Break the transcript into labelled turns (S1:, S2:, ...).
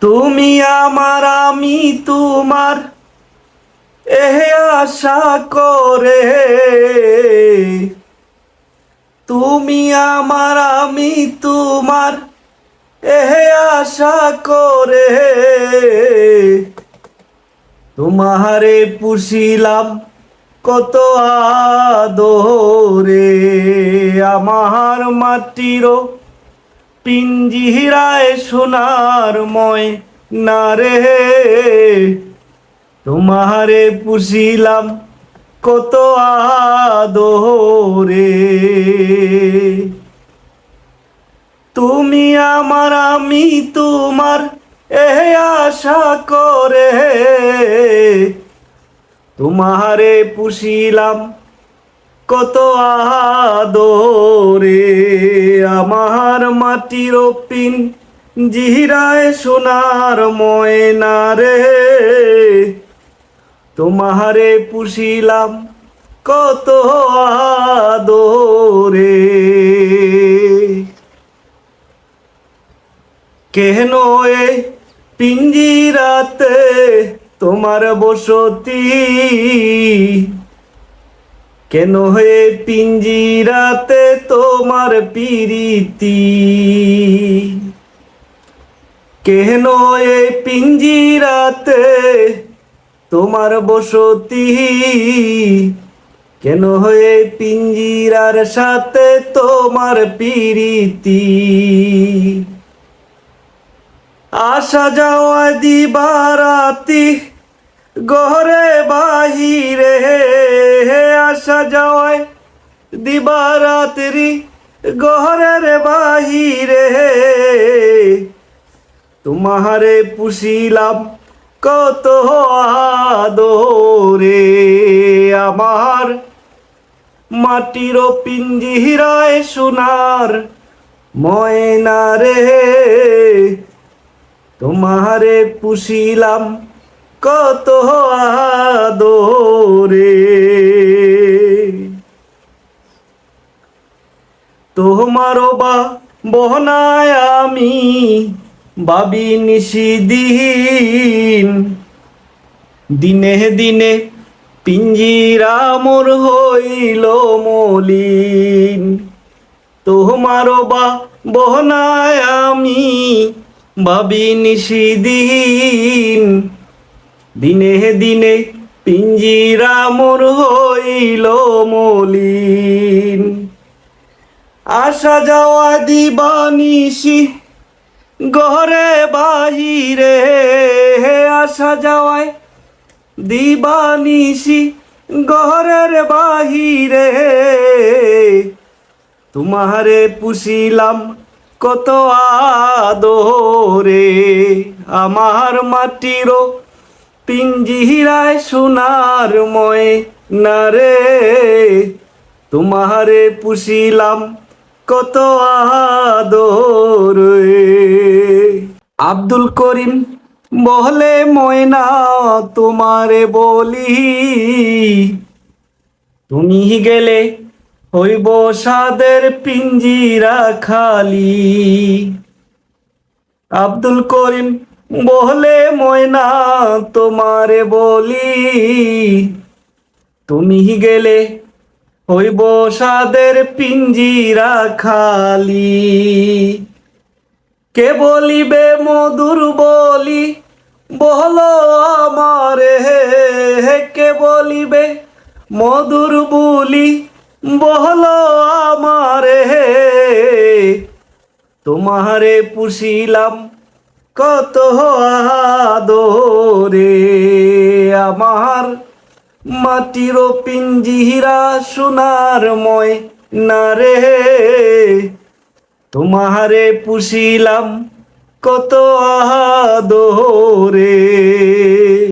S1: তুমি আমার, আমি তোমার। এহে আশা করে। তুমি আমার, আমি তোমার। এহে আশা করে। তোমারে পুষিলাম কত আদরে। আমার মাটিরও পিঞ্জিরায় সোনার ময় না রে। তোমারে পুষিলাম কত আদরে। তুমি আমার, আমি তোমার এ আশা করে। তোমারে পুষিলাম কত আদরে আমার মাটির পিন জিহিরায় সোনার ময়না রে। তোমারে পুষিলাম কত আদরে। কেন এ পিঞ্জিরাতে তোমার বসতি? কেন হয়ে পিঞ্জিরাতে তোমার পিরিতি? কেন এ পিঞ্জিরাতে তোমার বসতি? কেন হয়ে পিঞ্জিরার সাথে তোমার পিরিতি? আসা যাওয়া দিবারাতি ঘরে বাহিরে। আসা যাওয়ায় দিবারাত্রি ঘরের বাহিরে। তোমারে পুষিলাম কত আদরে। আমার মাটির পিঞ্জিরায় সোনার ময়না রে। তোমারে পুষিলাম কত আদরে। তোমারও বা বহনায় আমি বাবি নিশিদিন দিনে দিনে পিঞ্জিরা মোর হইল মলিন। তোমারও বা বহনায় আমি ভাবি নিশিদিন দিনে দিনে পিঞ্জিরা মোর হইল মলিন। আসা যাওয়া দিবানিসি ঘরে বাহিরে। আসা যাওয়ায় দিবানিসি ঘরের বাহিরে। তোমারে পুষিলাম কত আদরে, আমার মাটিরও পিঞ্জিরায় সোনার ময় না রে। তোমারে পুষিলাম কত আদরে আব্দুল করিম বলে, ময়না, তোমারে বলি, তুমি গেলে হইব সাদের পিঞ্জিরা খালি। আব্দুল করিম বলে, ময়না, তোমারে বলি, তুমি গেলে হইব সাদের পিঞ্জিরা খালি। কে বলিবে মধুর বলি? বলো আমারে, কে বলিবে মধুর বলি? বলো আমারে, তোমারে পুষিলাম কত আদরে। মাটির পিঞ্জিরা সোনার ময় না রে। তোমারে পুষিলাম কত আহা আদরে